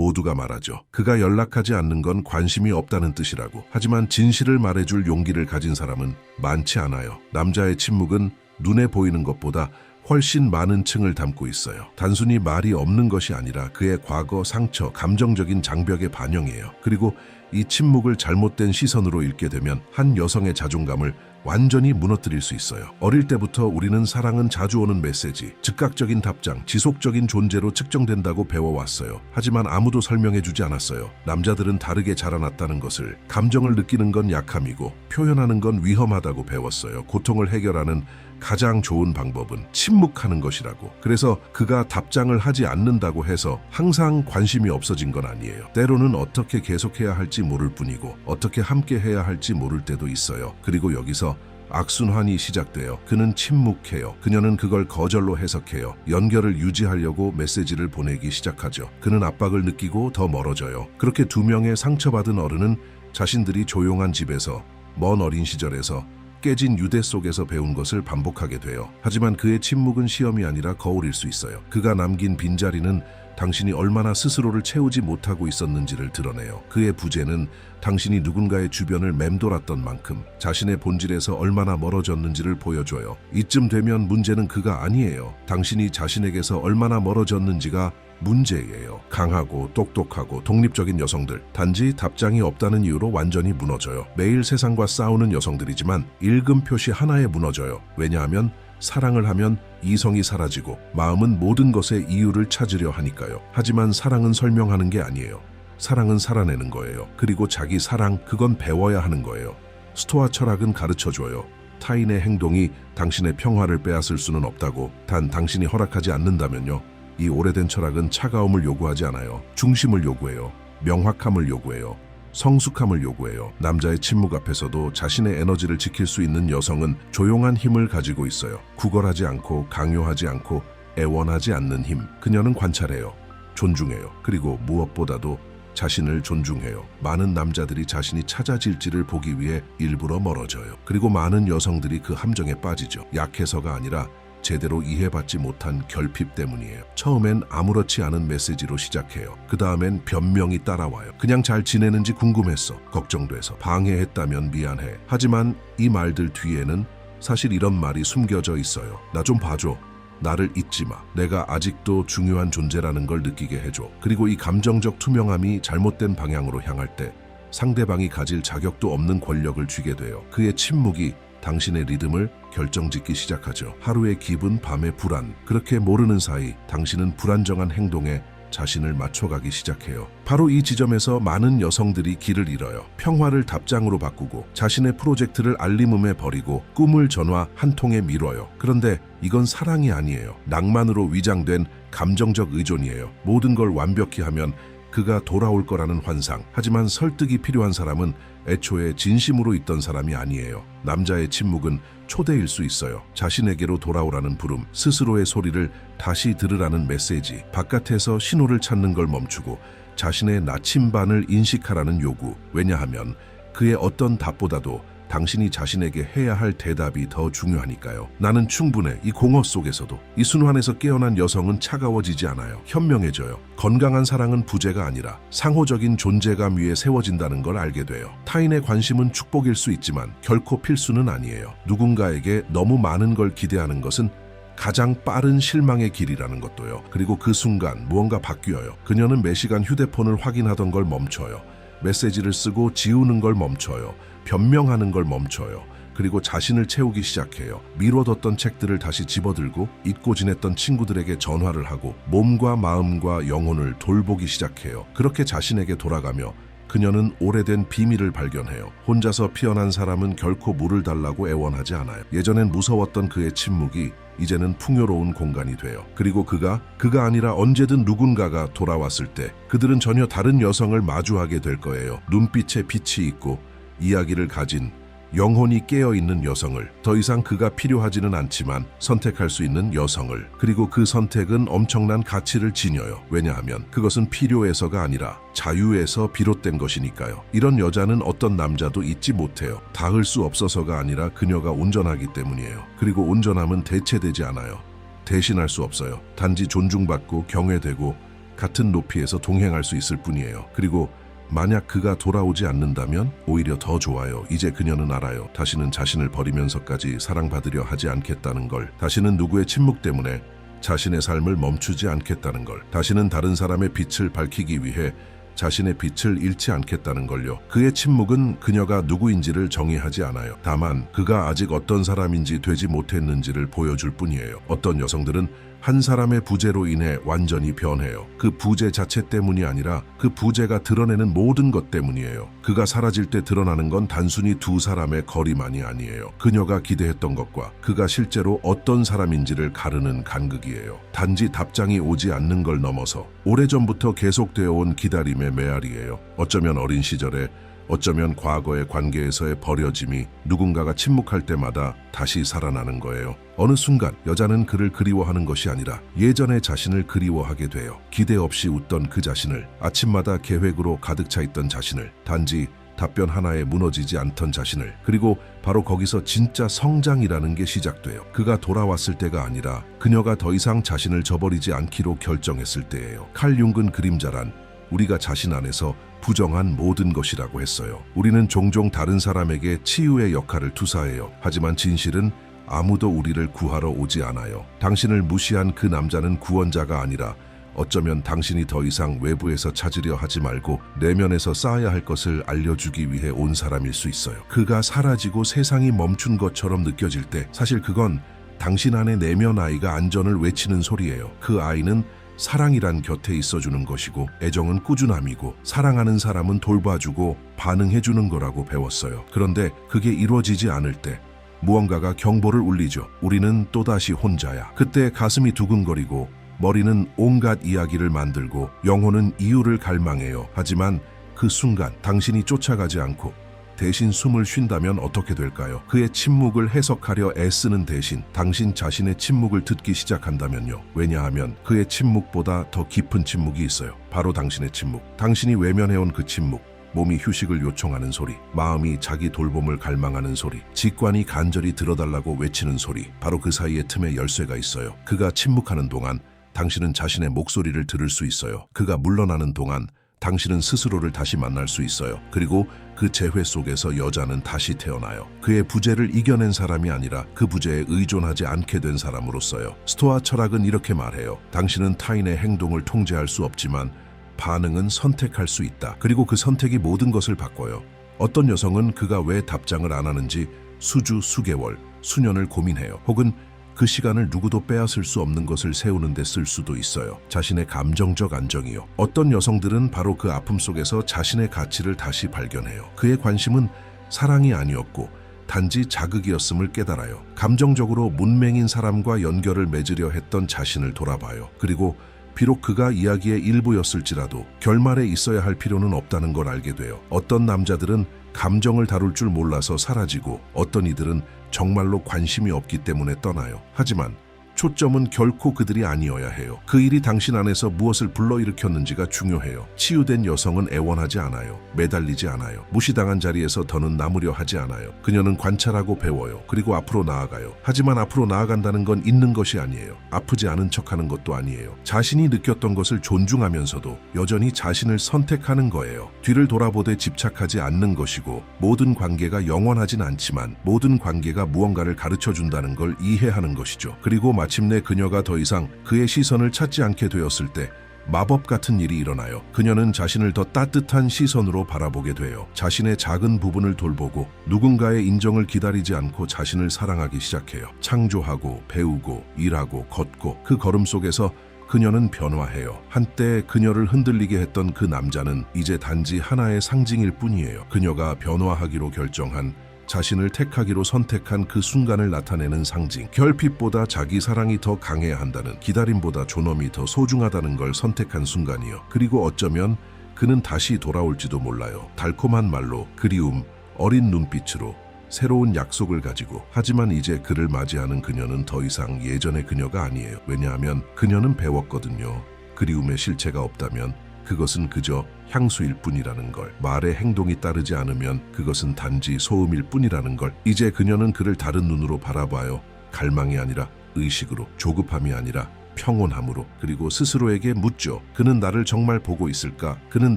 모두가 말하죠. 그가 연락하지 않는 건 관심이 없다는 뜻이라고. 하지만 진실을 말해줄 용기를 가진 사람은 많지 않아요. 남자의 침묵은 눈에 보이는 것보다 훨씬 많은 층을 담고 있어요. 단순히 말이 없는 것이 아니라 그의 과거, 상처, 감정적인 장벽의 반영이에요. 그리고 이 침묵을 잘못된 시선으로 읽게 되면 한 여성의 자존감을 완전히 무너뜨릴 수 있어요. 어릴 때부터 우리는 사랑은 자주 오는 메시지, 즉각적인 답장, 지속적인 존재로 측정된다고 배워왔어요. 하지만 아무도 설명해주지 않았어요. 남자들은 다르게 자라났다는 것을, 감정을 느끼는 건 약함이고, 표현하는 건 위험하다고 배웠어요. 고통을 해결하는 가장 좋은 방법은 침묵하는 것이라고. 그래서 그가 답장을 하지 않는다고 해서 항상 관심이 없어진 건 아니에요. 때로는 어떻게 계속해야 할지 모를 뿐이고 어떻게 함께 해야 할지 모를 때도 있어요. 그리고 여기서 악순환이 시작돼요. 그는 침묵해요. 그녀는 그걸 거절로 해석해요. 연결을 유지하려고 메시지를 보내기 시작하죠. 그는 압박을 느끼고 더 멀어져요. 그렇게 두 명의 상처받은 어른은 자신들이 조용한 집에서 먼 어린 시절에서 깨진 유대 속에서 배운 것을 반복하게 돼요. 하지만 그의 침묵은 시험이 아니라 거울일 수 있어요. 그가 남긴 빈자리는 당신이 얼마나 스스로를 채우지 못하고 있었는지를 드러내요. 그의 부재는 당신이 누군가의 주변을 맴돌았던 만큼 자신의 본질에서 얼마나 멀어졌는지를 보여줘요. 이쯤 되면 문제는 그가 아니에요. 당신이 자신에게서 얼마나 멀어졌는지가 문제예요. 강하고 똑똑하고 독립적인 여성들, 단지 답장이 없다는 이유로 완전히 무너져요. 매일 세상과 싸우는 여성들이지만 읽음 표시 하나에 무너져요. 왜냐하면 사랑을 하면 이성이 사라지고 마음은 모든 것의 이유를 찾으려 하니까요. 하지만 사랑은 설명하는 게 아니에요. 사랑은 살아내는 거예요. 그리고 자기 사랑, 그건 배워야 하는 거예요. 스토아 철학은 가르쳐 줘요. 타인의 행동이 당신의 평화를 빼앗을 수는 없다고. 단 당신이 허락하지 않는다면요. 이 오래된 철학은 차가움을 요구하지 않아요. 중심을 요구해요. 명확함을 요구해요. 성숙함을 요구해요. 남자의 침묵 앞에서도 자신의 에너지를 지킬 수 있는 여성은 조용한 힘을 가지고 있어요. 구걸하지 않고 강요하지 않고 애원하지 않는 힘. 그녀는 관찰해요. 존중해요. 그리고 무엇보다도 자신을 존중해요. 많은 남자들이 자신이 찾아질지를 보기 위해 일부러 멀어져요. 그리고 많은 여성들이 그 함정에 빠지죠. 약해서가 아니라 제대로 이해받지 못한 결핍 때문이에요. 처음엔 아무렇지 않은 메시지로 시작해요. 그 다음엔 변명이 따라와요. 그냥 잘 지내는지 궁금했어. 걱정돼서. 방해했다면 미안해. 하지만 이 말들 뒤에는 사실 이런 말이 숨겨져 있어요. 나 좀 봐줘. 나를 잊지 마. 내가 아직도 중요한 존재라는 걸 느끼게 해줘. 그리고 이 감정적 투명함이 잘못된 방향으로 향할 때 상대방이 가질 자격도 없는 권력을 쥐게 돼요. 그의 침묵이 당신의 리듬을 결정짓기 시작하죠. 하루의 기분, 밤의 불안. 그렇게 모르는 사이 당신은 불안정한 행동에 자신을 맞춰가기 시작해요. 바로 이 지점에서 많은 여성들이 길을 잃어요. 평화를 답장으로 바꾸고 자신의 프로젝트를 알림음에 버리고 꿈을 전화 한 통에 미뤄요. 그런데 이건 사랑이 아니에요. 낭만으로 위장된 감정적 의존이에요. 모든 걸 완벽히 하면 그가 돌아올 거라는 환상. 하지만 설득이 필요한 사람은 애초에 진심으로 있던 사람이 아니에요. 남자의 침묵은 초대일 수 있어요. 자신에게로 돌아오라는 부름, 스스로의 소리를 다시 들으라는 메시지, 바깥에서 신호를 찾는 걸 멈추고 자신의 나침반을 인식하라는 요구. 왜냐하면 그의 어떤 답보다도 당신이 자신에게 해야 할 대답이 더 중요하니까요. 나는 충분해. 이 공허 속에서도 이 순환에서 깨어난 여성은 차가워지지 않아요. 현명해져요. 건강한 사랑은 부재가 아니라 상호적인 존재감 위에 세워진다는 걸 알게 돼요. 타인의 관심은 축복일 수 있지만 결코 필수는 아니에요. 누군가에게 너무 많은 걸 기대하는 것은 가장 빠른 실망의 길이라는 것도요. 그리고 그 순간 무언가 바뀌어요. 그녀는 매 시간 휴대폰을 확인하던 걸 멈춰요. 메시지를 쓰고 지우는 걸 멈춰요. 변명하는 걸 멈춰요. 그리고 자신을 채우기 시작해요. 미뤄뒀던 책들을 다시 집어들고 잊고 지냈던 친구들에게 전화를 하고 몸과 마음과 영혼을 돌보기 시작해요. 그렇게 자신에게 돌아가며 그녀는 오래된 비밀을 발견해요. 혼자서 피어난 사람은 결코 물을 달라고 애원하지 않아요. 예전엔 무서웠던 그의 침묵이 이제는 풍요로운 공간이 돼요. 그리고 그가 그가 아니라 언제든 누군가가 돌아왔을 때 그들은 전혀 다른 여성을 마주하게 될 거예요. 눈빛에 빛이 있고 이야기를 가진 영혼이 깨어 있는 여성을 더 이상 그가 필요하지는 않지만 선택할 수 있는 여성을 그리고 그 선택은 엄청난 가치를 지녀요. 왜냐하면 그것은 필요해서가 아니라 자유에서 비롯된 것이니까요. 이런 여자는 어떤 남자도 잊지 못해요. 닿을 수 없어서가 아니라 그녀가 온전하기 때문이에요. 그리고 온전함은 대체되지 않아요. 대신할 수 없어요. 단지 존중받고 경외되고 같은 높이에서 동행할 수 있을 뿐이에요. 그리고 만약 그가 돌아오지 않는다면 오히려 더 좋아요. 이제 그녀는 알아요. 다시는 자신을 버리면서까지 사랑받으려 하지 않겠다는 걸. 다시는 누구의 침묵 때문에 자신의 삶을 멈추지 않겠다는 걸. 다시는 다른 사람의 빛을 밝히기 위해 자신의 빛을 잃지 않겠다는 걸요. 그의 침묵은 그녀가 누구인지를 정의하지 않아요. 다만 그가 아직 어떤 사람인지 되지 못했는지를 보여줄 뿐이에요. 어떤 여성들은 한 사람의 부재로 인해 완전히 변해요. 그 부재 자체 때문이 아니라 그 부재가 드러내는 모든 것 때문이에요. 그가 사라질 때 드러나는 건 단순히 두 사람의 거리만이 아니에요. 그녀가 기대했던 것과 그가 실제로 어떤 사람인지를 가르는 간극이에요. 단지 답장이 오지 않는 걸 넘어서 오래전부터 계속되어 온 기다림의 메아리예요. 어쩌면 어린 시절에 어쩌면 과거의 관계에서의 버려짐이 누군가가 침묵할 때마다 다시 살아나는 거예요. 어느 순간 여자는 그를 그리워하는 것이 아니라 예전의 자신을 그리워하게 돼요. 기대 없이 웃던 그 자신을 아침마다 계획으로 가득 차 있던 자신을 단지 답변 하나에 무너지지 않던 자신을 그리고 바로 거기서 진짜 성장이라는 게 시작돼요. 그가 돌아왔을 때가 아니라 그녀가 더 이상 자신을 저버리지 않기로 결정했을 때예요. 칼 융근 그림자란 우리가 자신 안에서 부정한 모든 것이라고 했어요. 우리는 종종 다른 사람에게 치유의 역할을 투사해요. 하지만 진실은 아무도 우리를 구하러 오지 않아요. 당신을 무시한 그 남자는 구원자가 아니라 어쩌면 당신이 더 이상 외부에서 찾으려 하지 말고 내면에서 쌓아야 할 것을 알려주기 위해 온 사람일 수 있어요. 그가 사라지고 세상이 멈춘 것처럼 느껴질 때 사실 그건 당신 안의 내면 아이가 안전을 외치는 소리예요. 그 아이는 사랑이란 곁에 있어주는 것이고 애정은 꾸준함이고 사랑하는 사람은 돌봐주고 반응해주는 거라고 배웠어요. 그런데 그게 이루어지지 않을 때 무언가가 경보를 울리죠. 우리는 또다시 혼자야. 그때 가슴이 두근거리고 머리는 온갖 이야기를 만들고 영혼은 이유를 갈망해요. 하지만 그 순간 당신이 쫓아가지 않고 대신 숨을 쉰다면 어떻게 될까요? 그의 침묵을 해석하려 애쓰는 대신 당신 자신의 침묵을 듣기 시작한다면요. 왜냐하면 그의 침묵보다 더 깊은 침묵이 있어요. 바로 당신의 침묵. 당신이 외면해온 그 침묵. 몸이 휴식을 요청하는 소리, 마음이 자기 돌봄을 갈망하는 소리, 직관이 간절히 들어달라고 외치는 소리, 바로 그 사이에 틈에 열쇠가 있어요. 그가 침묵하는 동안 당신은 자신의 목소리를 들을 수 있어요. 그가 물러나는 동안 당신은 스스로를 다시 만날 수 있어요. 그리고 그 재회 속에서 여자는 다시 태어나요. 그의 부재를 이겨낸 사람이 아니라 그 부재에 의존하지 않게 된 사람으로서요. 스토아 철학은 이렇게 말해요. 당신은 타인의 행동을 통제할 수 없지만 반응은 선택할 수 있다. 그리고 그 선택이 모든 것을 바꿔요. 어떤 여성은 그가 왜 답장을 안 하는지 수주, 수개월, 수년을 고민해요. 혹은 그 시간을 누구도 빼앗을 수 없는 것을 세우는 데 쓸 수도 있어요. 자신의 감정적 안정이요. 어떤 여성들은 바로 그 아픔 속에서 자신의 가치를 다시 발견해요. 그의 관심은 사랑이 아니었고 단지 자극이었음을 깨달아요. 감정적으로 문맹인 사람과 연결을 맺으려 했던 자신을 돌아봐요. 그리고 비록 그가 이야기의 일부였을지라도 결말에 있어야 할 필요는 없다는 걸 알게 돼요. 어떤 남자들은 감정을 다룰 줄 몰라서 사라지고 어떤 이들은 정말로 관심이 없기 때문에 떠나요. 하지만 초점은 결코 그들이 아니어야 해요. 그 일이 당신 안에서 무엇을 불러일으켰는지가 중요해요. 치유된 여성은 애원하지 않아요. 매달리지 않아요. 무시당한 자리에서 더는 남으려 하지 않아요. 그녀는 관찰하고 배워요. 그리고 앞으로 나아가요. 하지만 앞으로 나아간다는 건 있는 것이 아니에요. 아프지 않은 척하는 것도 아니에요. 자신이 느꼈던 것을 존중하면서도 여전히 자신을 선택하는 거예요. 뒤를 돌아보되 집착하지 않는 것이고 모든 관계가 영원하진 않지만 모든 관계가 무언가를 가르쳐 준다는 걸 이해하는 것이죠. 그리고 마침내 그녀가 더 이상 그의 시선을 찾지 않게 되었을 때 마법 같은 일이 일어나요. 그녀는 자신을 더 따뜻한 시선으로 바라보게 돼요. 자신의 작은 부분을 돌보고 누군가의 인정을 기다리지 않고 자신을 사랑하기 시작해요. 창조하고 배우고 일하고 걷고 그 걸음 속에서 그녀는 변화해요. 한때 그녀를 흔들리게 했던 그 남자는 이제 단지 하나의 상징일 뿐이에요. 그녀가 변화하기로 결정한 자신을 택하기로 선택한 그 순간을 나타내는 상징. 결핍보다 자기 사랑이 더 강해야 한다는 기다림보다 존엄이 더 소중하다는 걸 선택한 순간이요. 그리고 어쩌면 그는 다시 돌아올지도 몰라요. 달콤한 말로 그리움, 어린 눈빛으로 새로운 약속을 가지고 하지만 이제 그를 맞이하는 그녀는 더 이상 예전의 그녀가 아니에요. 왜냐하면 그녀는 배웠거든요. 그리움의 실체가 없다면 그것은 그저 향수일 뿐이라는 걸. 말의 행동이 따르지 않으면 그것은 단지 소음일 뿐이라는 걸. 이제 그녀는 그를 다른 눈으로 바라봐요. 갈망이 아니라 의식으로, 조급함이 아니라 평온함으로 그리고 스스로에게 묻죠. 그는 나를 정말 보고 있을까? 그는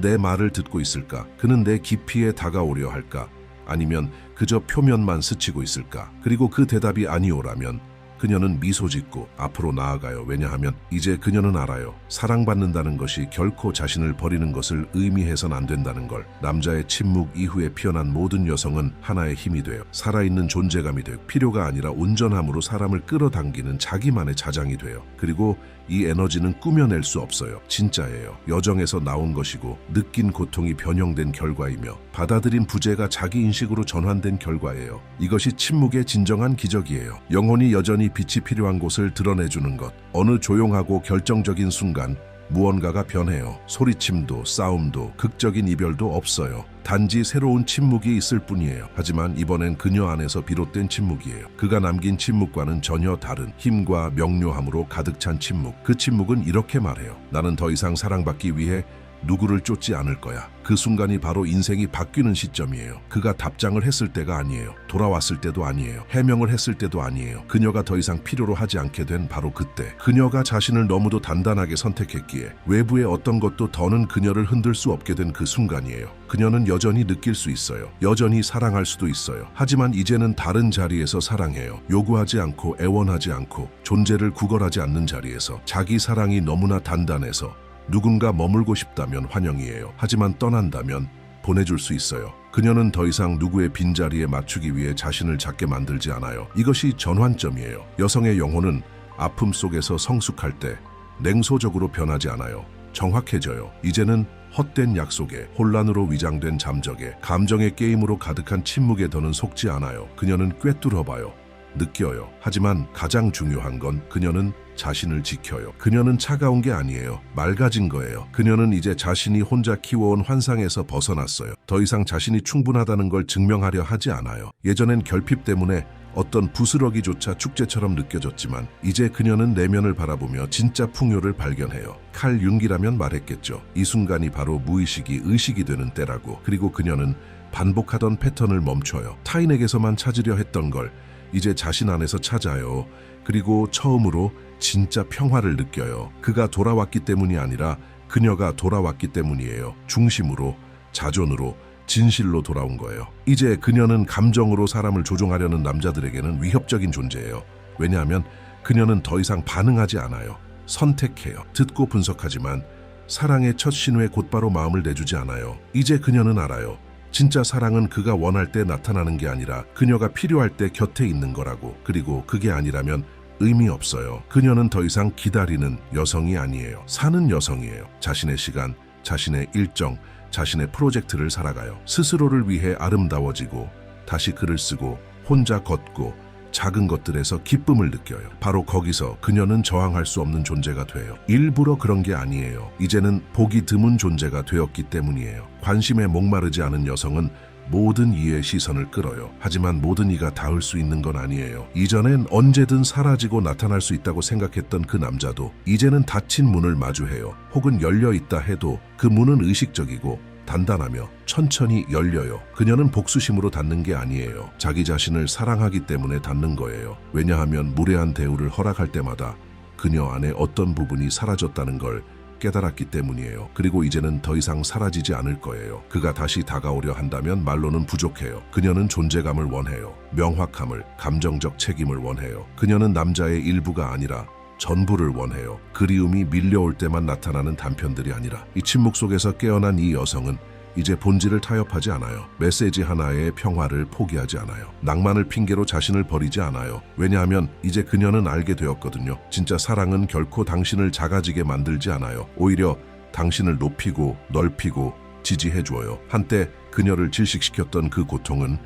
내 말을 듣고 있을까? 그는 내 깊이에 다가오려 할까? 아니면 그저 표면만 스치고 있을까? 그리고 그 대답이 아니오라면 그녀는 미소 짓고 앞으로 나아가요. 왜냐하면 이제 그녀는 알아요. 사랑받는다는 것이 결코 자신을 버리는 것을 의미해선 안 된다는 걸. 남자의 침묵 이후에 피어난 모든 여성은 하나의 힘이 돼요. 살아있는 존재감이 돼요. 필요가 아니라 온전함으로 사람을 끌어당기는 자기만의 자장이 돼요. 그리고 이 에너지는 꾸며낼 수 없어요. 진짜예요. 여정에서 나온 것이고 느낀 고통이 변형된 결과이며 받아들인 부재가 자기 인식으로 전환된 결과예요. 이것이 침묵의 진정한 기적이에요. 영혼이 여전히 빛이 필요한 곳을 드러내주는 것. 어느 조용하고 결정적인 순간 무언가가 변해요. 소리침도 싸움도 극적인 이별도 없어요. 단지 새로운 침묵이 있을 뿐이에요. 하지만 이번엔 그녀 안에서 비롯된 침묵이에요. 그가 남긴 침묵과는 전혀 다른 힘과 명료함으로 가득 찬 침묵. 그 침묵은 이렇게 말해요. 나는 더 이상 사랑받기 위해 누구를 쫓지 않을 거야. 그 순간이 바로 인생이 바뀌는 시점이에요. 그가 답장을 했을 때가 아니에요. 돌아왔을 때도 아니에요. 해명을 했을 때도 아니에요. 그녀가 더 이상 필요로 하지 않게 된 바로 그때. 그녀가 자신을 너무도 단단하게 선택했기에 외부의 어떤 것도 더는 그녀를 흔들 수 없게 된 그 순간이에요. 그녀는 여전히 느낄 수 있어요. 여전히 사랑할 수도 있어요. 하지만 이제는 다른 자리에서 사랑해요. 요구하지 않고 애원하지 않고 존재를 구걸하지 않는 자리에서 자기 사랑이 너무나 단단해서 누군가 머물고 싶다면 환영이에요. 하지만 떠난다면 보내줄 수 있어요. 그녀는 더 이상 누구의 빈자리에 맞추기 위해 자신을 작게 만들지 않아요. 이것이 전환점이에요. 여성의 영혼은 아픔 속에서 성숙할 때 냉소적으로 변하지 않아요. 정확해져요. 이제는 헛된 약속에 혼란으로 위장된 잠적에 감정의 게임으로 가득한 침묵에 더는 속지 않아요. 그녀는 꿰뚫어봐요. 느껴요. 하지만 가장 중요한 건 그녀는 자신을 지켜요. 그녀는 차가운 게 아니에요. 맑아진 거예요. 그녀는 이제 자신이 혼자 키워온 환상에서 벗어났어요. 더 이상 자신이 충분하다는 걸 증명하려 하지 않아요. 예전엔 결핍 때문에 어떤 부스러기조차 축제처럼 느껴졌지만 이제 그녀는 내면을 바라보며 진짜 풍요를 발견해요. 칼 융기라면 말했겠죠. 이 순간이 바로 무의식이 의식이 되는 때라고. 그리고 그녀는 반복하던 패턴을 멈춰요. 타인에게서만 찾으려 했던 걸 이제 자신 안에서 찾아요. 그리고 처음으로 진짜 평화를 느껴요. 그가 돌아왔기 때문이 아니라 그녀가 돌아왔기 때문이에요. 중심으로, 자존으로, 진실로 돌아온 거예요. 이제 그녀는 감정으로 사람을 조종하려는 남자들에게는 위협적인 존재예요. 왜냐하면 그녀는 더 이상 반응하지 않아요. 선택해요. 듣고 분석하지만 사랑의 첫 신호에 곧바로 마음을 내주지 않아요. 이제 그녀는 알아요. 진짜 사랑은 그가 원할 때 나타나는 게 아니라 그녀가 필요할 때 곁에 있는 거라고. 그리고 그게 아니라면 의미 없어요. 그녀는 더 이상 기다리는 여성이 아니에요. 사는 여성이에요. 자신의 시간, 자신의 일정, 자신의 프로젝트를 살아가요. 스스로를 위해 아름다워지고 다시 글을 쓰고 혼자 걷고 작은 것들에서 기쁨을 느껴요. 바로 거기서 그녀는 저항할 수 없는 존재가 돼요. 일부러 그런 게 아니에요. 이제는 보기 드문 존재가 되었기 때문이에요. 관심에 목마르지 않은 여성은 모든 이의 시선을 끌어요. 하지만 모든 이가 닿을 수 있는 건 아니에요. 이전엔 언제든 사라지고 나타날 수 있다고 생각했던 그 남자도 이제는 닫힌 문을 마주해요. 혹은 열려 있다 해도 그 문은 의식적이고 단단하며 천천히 열려요. 그녀는 복수심으로 닫는 게 아니에요. 자기 자신을 사랑하기 때문에 닫는 거예요. 왜냐하면 무례한 대우를 허락할 때마다 그녀 안에 어떤 부분이 사라졌다는 걸 깨달았기 때문이에요. 그리고 이제는 더 이상 사라지지 않을 거예요. 그가 다시 다가오려 한다면 말로는 부족해요. 그녀는 존재감을 원해요. 명확함을, 감정적 책임을 원해요. 그녀는 남자의 일부가 아니라 전부를 원해요. 그리움이 밀려올 때만 나타나는 단편들이 아니라 이 침묵 속에서 깨어난 이 여성은 이제 본질을 타협하지 않아요. 메시지 하나의 평화를 포기하지 않아요. 낭만을 핑계로 자신을 버리지 않아요. 왜냐하면 이제 그녀는 알게 되었거든요. 진짜 사랑은 결코 당신을 작아지게 만들지 않아요. 오히려 당신을 높이고 넓히고 지지해 주어요. 한때 그녀를 질식시켰던 그 고통은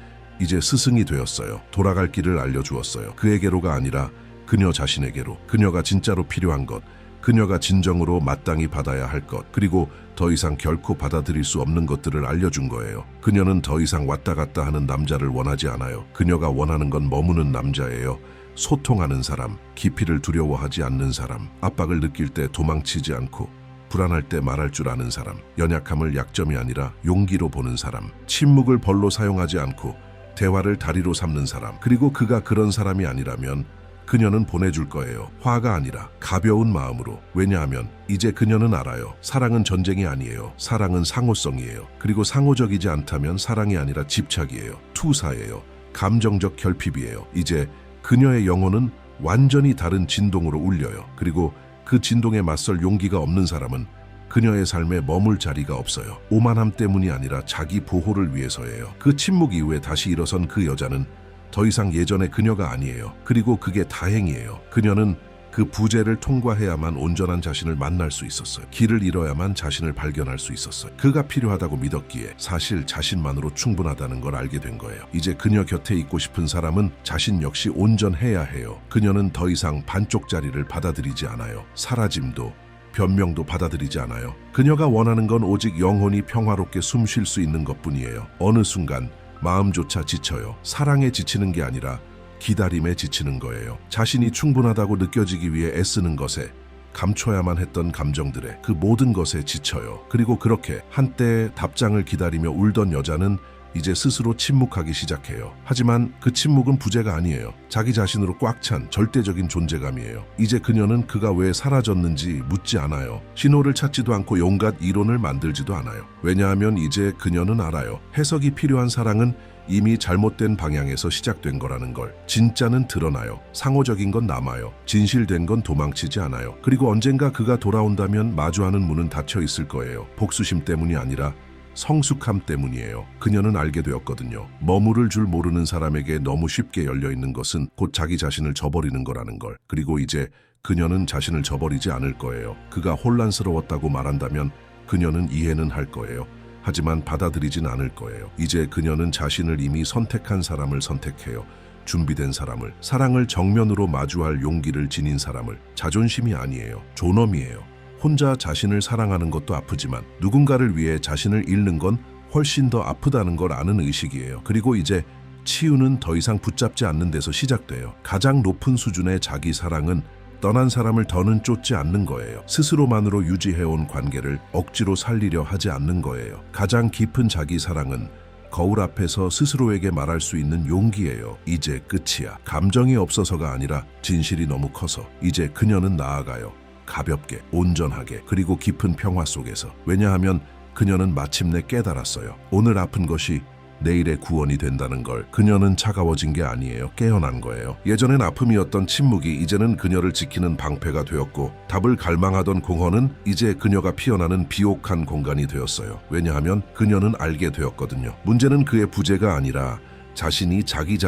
이제 스승이 되었어요. 돌아갈 길을 알려주었어요. 그에게로가 아니라 그녀 자신에게로. 그녀가 진짜로 필요한 것. 그녀가 진정으로 마땅히 받아야 할 것, 그리고 더 이상 결코 받아들일 수 없는 것들을 알려준 거예요. 그녀는 더 이상 왔다 갔다 하는 남자를 원하지 않아요. 그녀가 원하는 건 머무는 남자예요. 소통하는 사람, 깊이를 두려워하지 않는 사람, 압박을 느낄 때 도망치지 않고 불안할 때 말할 줄 아는 사람, 연약함을 약점이 아니라 용기로 보는 사람, 침묵을 벌로 사용하지 않고 대화를 다리로 삼는 사람, 그리고 그가 그런 사람이 아니라면 그녀는 보내줄 거예요. 화가 아니라 가벼운 마음으로. 왜냐하면 이제 그녀는 알아요. 사랑은 전쟁이 아니에요. 사랑은 상호성이에요. 그리고 상호적이지 않다면 사랑이 아니라 집착이에요. 투사예요. 감정적 결핍이에요. 이제 그녀의 영혼은 완전히 다른 진동으로 울려요. 그리고 그 진동에 맞설 용기가 없는 사람은 그녀의 삶에 머물 자리가 없어요. 오만함 때문이 아니라 자기 보호를 위해서예요. 그 침묵 이후에 다시 일어선 그 여자는 더 이상 예전의 그녀가 아니에요. 그리고 그게 다행이에요. 그녀는 그 부재를 통과해야만 온전한 자신을 만날 수 있었어요. 길을 잃어야만 자신을 발견할 수 있었어요. 그가 필요하다고 믿었기에 사실 자신만으로 충분하다는 걸 알게 된 거예요. 이제 그녀 곁에 있고 싶은 사람은 자신 역시 온전해야 해요. 그녀는 더 이상 반쪽짜리를 받아들이지 않아요. 사라짐도 변명도 받아들이지 않아요. 그녀가 원하는 건 오직 영혼이 평화롭게 숨 쉴 수 있는 것뿐이에요. 어느 순간 마음조차 지쳐요. 사랑에 지치는 게 아니라 기다림에 지치는 거예요. 자신이 충분하다고 느껴지기 위해 애쓰는 것에 감춰야만 했던 감정들에 그 모든 것에 지쳐요. 그리고 그렇게 한때 답장을 기다리며 울던 여자는 이제 스스로 침묵하기 시작해요. 하지만 그 침묵은 부재가 아니에요. 자기 자신으로 꽉 찬 절대적인 존재감이에요. 이제 그녀는 그가 왜 사라졌는지 묻지 않아요. 신호를 찾지도 않고 온갖 이론을 만들지도 않아요. 왜냐하면 이제 그녀는 알아요. 해석이 필요한 사랑은 이미 잘못된 방향에서 시작된 거라는 걸. 진짜는 드러나요. 상호적인 건 남아요. 진실된 건 도망치지 않아요. 그리고 언젠가 그가 돌아온다면 마주하는 문은 닫혀 있을 거예요. 복수심 때문이 아니라 성숙함 때문이에요. 그녀는 알게 되었거든요. 머무를 줄 모르는 사람에게 너무 쉽게 열려 있는 것은 곧 자기 자신을 저버리는 거라는 걸. 그리고 이제 그녀는 자신을 저버리지 않을 거예요. 그가 혼란스러웠다고 말한다면 그녀는 이해는 할 거예요. 하지만 받아들이진 않을 거예요. 이제 그녀는 자신을 이미 선택한 사람을 선택해요. 준비된 사람을, 사랑을 정면으로 마주할 용기를 지닌 사람을, 자존심이 아니에요. 존엄이에요. 혼자 자신을 사랑하는 것도 아프지만 누군가를 위해 자신을 잃는 건 훨씬 더 아프다는 걸 아는 의식이에요. 그리고 이제 치유는 더 이상 붙잡지 않는 데서 시작돼요. 가장 높은 수준의 자기 사랑은 떠난 사람을 더는 쫓지 않는 거예요. 스스로만으로 유지해온 관계를 억지로 살리려 하지 않는 거예요. 가장 깊은 자기 사랑은 거울 앞에서 스스로에게 말할 수 있는 용기예요. 이제 끝이야. 감정이 없어서가 아니라 진실이 너무 커서 이제 그녀는 나아가요. 가볍게, 온전하게, 그리고 깊은 평화 속에서. 왜냐하면 그녀는 마침내 깨달았어요. 오늘 아픈 것이 내일의 구원이 된다는 걸. 그녀는 차가워진 게 아니에요. 깨어난 거예요. 예전엔 아픔이었던 침묵이 이제는 그녀를 지키는 방패가 되었고 답을 갈망하던 공허는 이제 그녀가 피어나는 비옥한 공간이 되었어요. 왜냐하면 그녀는 알게 되었거든요. 문제는 그의 부재가 아니라 자신이 자기 자